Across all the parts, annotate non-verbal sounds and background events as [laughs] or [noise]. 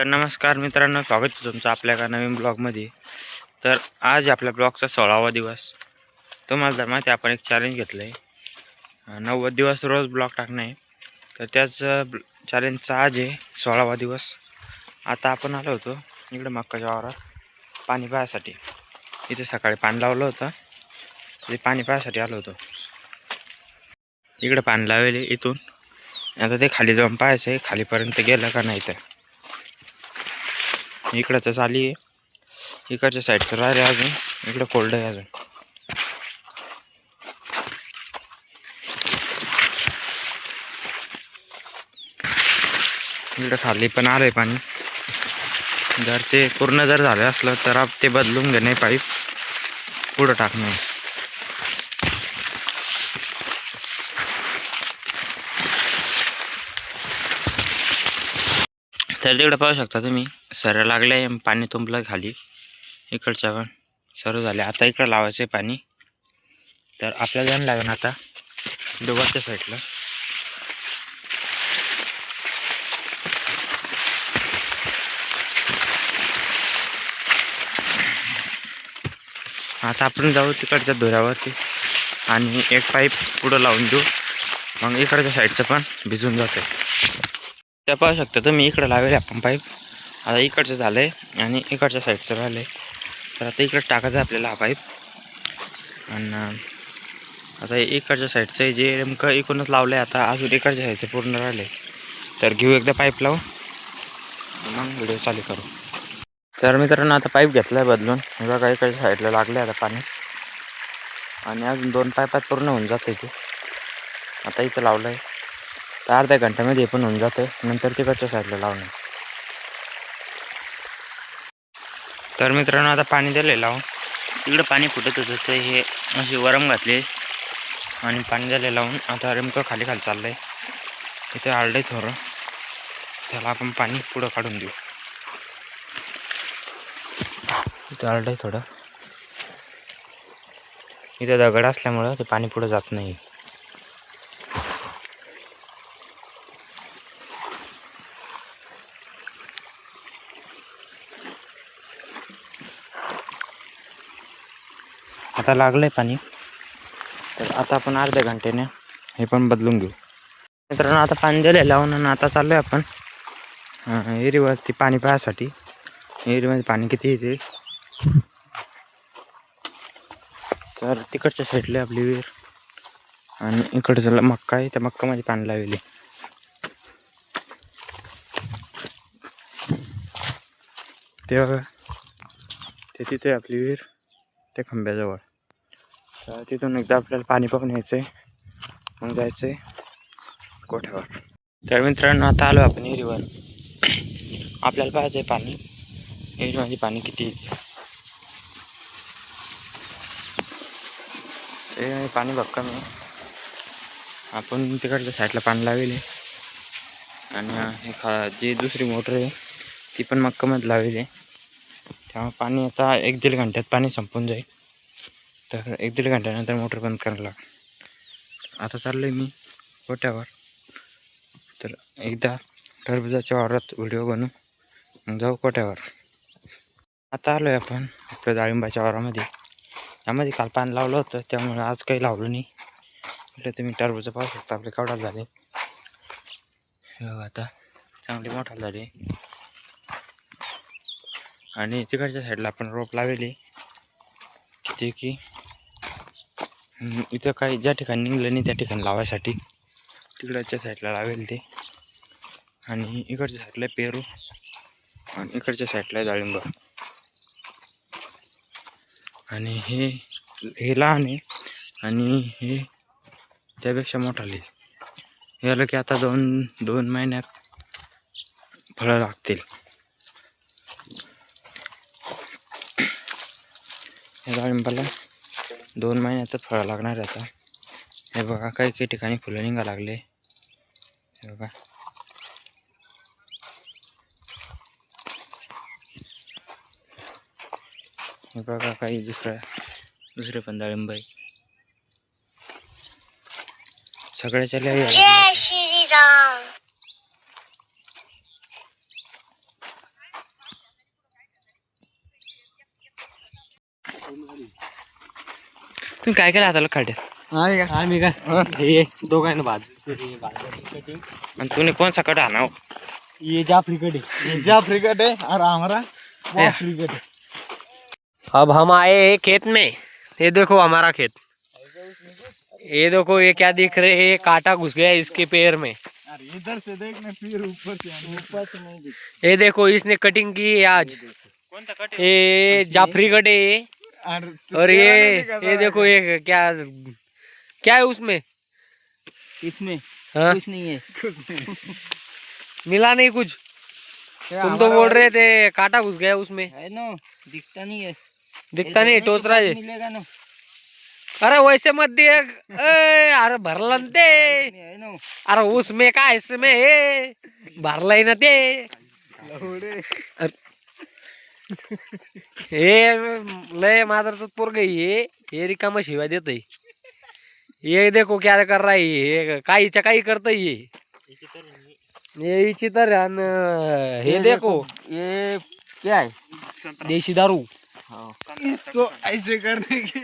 तर नमस्कार मित्रांनो स्वागत आहे तुमचं आपल्या एका नवीन ब्लॉगमध्ये. तर आज आपल्या ब्लॉगचा सोळावा दिवस. तुम्हाला जर माहिती आपण एक चॅलेंज घेतलं आहे नव्वद दिवस रोज ब्लॉग टाकणं आहे. तर त्याच चॅलेंजचा आज आहे सोळावा दिवस. आता आपण आलो होतो इकडं मक्काच्या वावरात पाणी पाहायसाठी. इथे सकाळी पाणी लावलं होतं. ते पाणी पाहायसाठी आलो होतो. इकडं पाणी लावले इथून. आता ते खाली जाऊन पाहायचं आहे खालीपर्यंत गेलं का नाही तर. इकडचं चाली आहे. इकडच्या साईडचं राहिले अजून. इकडं कोल्ड आहे अजून. इकडं खाली पण आलंय पाणी. जर ते पूर्ण जर झालं असलं तर आप ते बदलून घेणे पाईप. पुढं टाकणे तर तिकडे पाहू शकता तुम्ही. सर लागले पाणी तुंबलं खाली. इकडच्या पण सर्व झाले. आता इकडं लावायचं आहे पाणी. तर आपल्याला जाण लागेल आता. डोबाच्या साईडला आता आपण जाऊ तिकडच्या धुऱ्यावरती आणि एक पाईप पुढं लावून देऊ. मग इकडच्या साईडचं पण भिजून जाते त्या पाहू शकता तुम्ही इकडं लावेल आपण पाईप. आता इकडचं झालं आहे आणि इकडच्या साईडचं राहिलं आहे तर आता इकडं टाकायचं आहे आपल्याला हा पाईप. आणि आता इकडच्या साईडचं जे नेमकं इकडूनच लावलं आहे आता अजून इकडच्या साईडचं पूर्ण राहिले तर घेऊ एकदा पाईप लावू मग व्हिडिओ चालू करू. तर मित्रांनो आता पाईप घेतला आहे बदलून बघा इकडच्या साईडला लागले आता पाणी. आणि अजून दोन पाईपात पूर्ण होऊन जाते ते. आता इथं लावलं आहे तर अर्ध्या घंट्यामध्ये पण होऊन जातं नंतर तिकडच्या साईडला लावणं तर मित्रांनो आता पाणी दिलेलं लावून इकडं पाणी फुटत होतं तर हे असे वरम घातले. आणि पाणी दिले लावून आता रेमकं खाली खाली चाललं आहे इथे आलडं थोडं त्याला आपण पाणी पुढं काढून देऊ. इथे आलडं थोडं. इथे दगड असल्यामुळं ते पाणी पुढं जात नाही. आता लागलं आहे पाणी. तर आता आपण अर्ध्या घंट्याने हे पण बदलून घेऊ. मित्रांनो आता पाणी दिलं लावून आणि आता चाललो आहे आपण एरीवरती पाणी पाहायसाठी. एरीमध्ये पाणी किती येते? तर तिकडच्या साईडला आपली विहीर आणि इकडचं मक्का आहे. त्या मक्कामध्ये पाणी लावले ते बघा ते तिथे आपली विहीर त्या खंब्याजवळ. तर तिथून एकदा आपल्याला पाणी पाहून यायचं आहे मग जायचं आहे कोठ्यावर तर मित्रांनो आता आलो आपण विहिरीवर आपल्याला पाहायचं आहे पाणी. विहिरीमध्ये पाणी किती ते पाणी भक्कम आहे. आपण तिकडच्या साईडला पाणी लावेल आणि हे खा जी दुसरी मोटर आहे ती पण मक्कामध्ये लावेल आहे. त्यामुळे पाणी आता एक दीड घंट्यात पाणी संपून जाईल. तर एक दीड घंट्यानंतर मोटर बंद करायला लागेल. आता चाललो आहे मी कोट्यावर तर एकदा टरबुजाच्या वावरात व्हिडिओ बनू मग जाऊ कोट्यावर. आता आलो आहे आपण आपल्या डाळिंबाच्या वावरामध्ये. त्यामध्ये काल पाणी लावलं होतं त्यामुळे आज काही लावलं नाही. म्हटलं तुम्ही टरबूज पाहू शकता आपले केवढा झाले. बघा आता चांगली मोठा झाले. आणि तिकडच्या साईडला आपण रोप लावले किती की इथं काही ज्या ठिकाणी निघलं नाही त्या ठिकाणी लावायसाठी. तिकडच्या साईडला लावेल ते. आणि इकडच्या साईडला पेरू. आणि इकडच्या साईडला डाळिंब. आणि हे हे लहान आहे. आणि हे त्यापेक्षा मोठा आले हे आलं की आता दोन दोन महिन्यात फळं लागतील. या डाळिंबाला दोन महिन्यातच फळ लागणार आता. हे बघा काही काही ठिकाणी फुलं निघा लागले. हे बघा. हे बघा काही दुसरं दुसरे पण डाळिंबाई सगळ्याच्या लय श्रीराम. तुम्ही काय केलं हाताला खाड्यात आम्ही का? हे. दोघांना भाज कटिंग. आणि तुम्ही कोणचा कट आणाव ये जाफरी कटिंग जाफरी कट है और हमारा जाफरी कट अब हम आए हैं खेत में। ये देखो हमारा खेत। ये देखो ये क्या दिख रहे है? कांटा घुस गया इसके पैर में। इधर से देखना फिर ऊपर से ऊपर से नहीं दिख ये देखो इसने कटिंग की है आज। कौन सा कट ये जाफरी कट है ये। और ये ये देखो ये क्या क्या है उसमें? इसमें। हाँ? कुछ नहीं है। मिला नहीं कुछ। तुम तो बोल रहे थे कांटा घुस गया उसमें। है ना दिखता नहीं है। दिखता नहीं टोच रहा है। मिलेगा ना। अरे वैसे मत दे अरे भरला न। ते अरे उसमें का इसमें हे। भरलाय ना ते हे लय मात्र पोरग ये हे. रिकामा शिवाय देत ये देखो क्या कर रहा है ये काहीच्या काही करतय ये ये हिची तर हे देखो. ये क्या है देशी दारू. इसको ऐसे करने की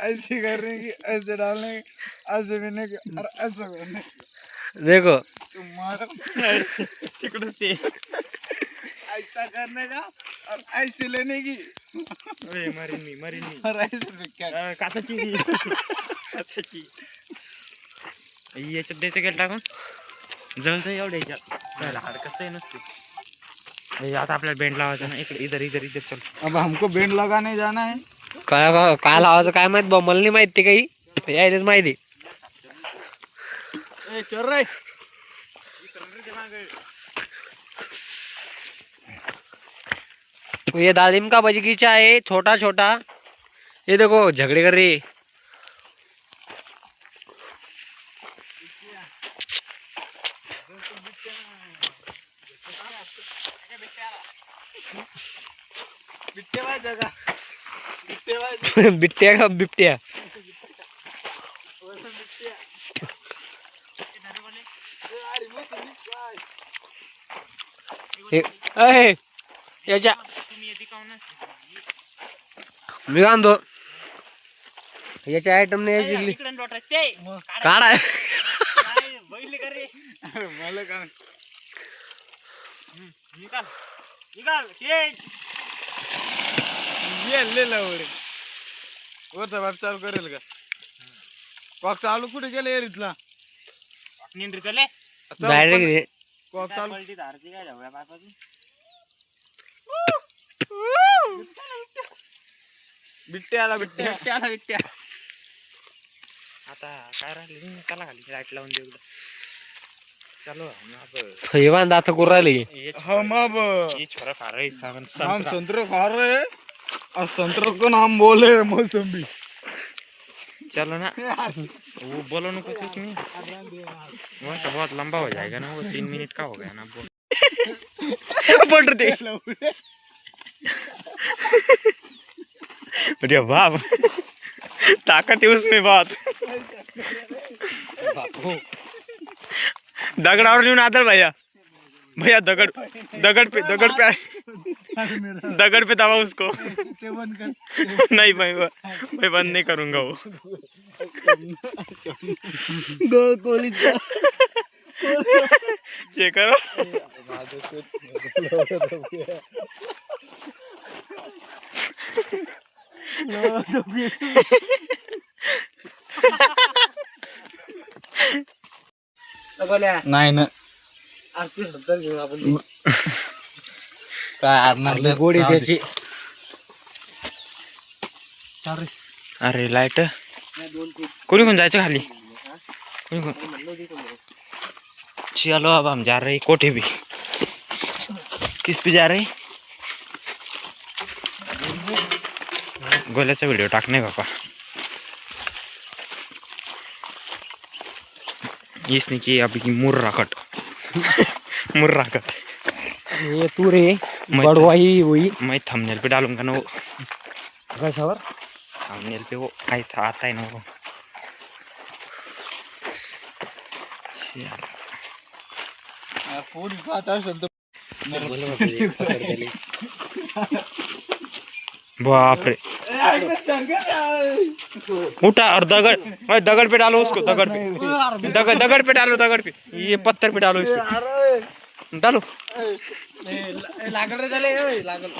ऐसे करने की ऐसे डालने की ऐसे पीने की और ऐसे करने देखो. तुम्हारा तिकडं ते ऐसा करने का और ऐसे लेने की। मरीन मी मरीन मी. और ऐसे में क्या काचाची. काचाची याच्यात द्यायचं गेलं टाकून. जळतं एवढ्या याच्यात. त्याला हरकतही नसते. हे आता आपल्याला बेंड लावायचा ना. इकडे इधर इधर इधर चल. अब हमको बैंड लगाने जाना है. काय काय- काय लावायचं काय माहीत बा? मला नाही माहीत ते काही. यायलाच माहिती. ए चल रहे ये दालिम का बगीचा है छोटा छोटा ये देखो झगड़े कर रही। बिट्टिया का हे- अय, याच्या मी आणतो याच्या आयटम नाही याची काढा. अरे मला काय? वरचा बाप चालू करेल का? कॉक चालू कुठे गेले यार इथला? डायरेक्ट कॉक चालू बिट्टे आला बिट्टे बिट्टे आला बिट्टे आता काय राहिले? त्याला खाली लाइट लावून देऊ चलो आता करू राहिले? हम अब. ये छोरा खा रहा है सावन हम संतरा. संतरे खा रहे। हैं और संतरे को नाम बोले मौसमी चलो ना। वो बोलो ना कुछ उसमें वो तो बहुत लंबा हो जाएगा ना वो तीन मिनट का हो गया ना वो पड़ दे। अरे बाप ताकत है उसमें बहुत दगडावर नेऊन आदर भैया। भैया दगड दगड पे दगड पे दगड पे दबा उसको। नहीं भाई मैं बंद नहीं करूँगा वो। गोल कोलीचा चेक करो। [laughs] नाही ना काय आणणार गोडी त्याची. अरे लाइट कोणी कोण जायचं खाली? कोणी कोण चलो अब हम जा रहे हैं कोठे भी किस पे जा रहे हैं? गोल्याचा व्हिडिओ टाकणे बापा इसने की अभी की मुर्रा कट. मुर्रा कट. हे तू रे बडवाई होई. मैं थंबनेल पे डालूंगा ना? वो कशावर? थंबनेल पे वो आई था आता है ना वो. फोन पाहत असेल तर. बापरे. उठा और दगड़. ओए, दगड़ पे डालो उसको दगड़ पे दगड़ दगड़ पे डालो दगड़ पे ये पत्थर पे डालो इसको. डालो. लागल रे झाले ओय, लागल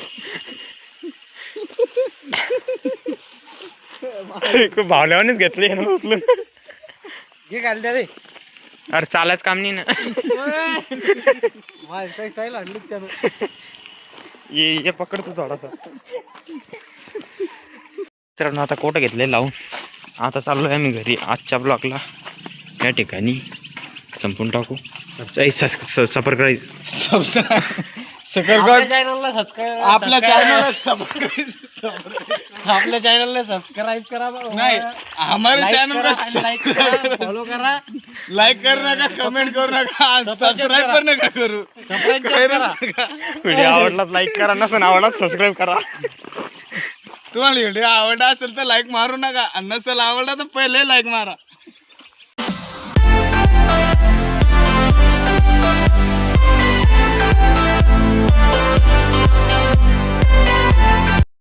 अरे घेतले ना उचलून. घे घाल दे रे. अरे चालायच काम नाही ना. स्टाईल त्यानं. ये ये पकड तू थोडासा तर आता कोटं घेतले लावून. आता चाललोय आम्ही घरी. आजच्या ब्लॉकला या ठिकाणी संपून टाकू. सफर करायचं आपल्या चॅनलला सबस्क्राईब आपल्या चॅनल आपल्या चॅनलला सबस्क्राईब करा. नाही हमारे चॅनल फॉलो करा लाईक करू नका कमेंट करू नका सबस्क्राईब पण नका करू. सबस्क्राईब करा. व्हिडिओ आवडला लाईक करा नसेल आवडला सबस्क्राईब करा. तुम्हाला व्हिडिओ आवडला असेल तर लाईक मारू नका आणि नसेल आवडला तर पहिले लाईक मारा.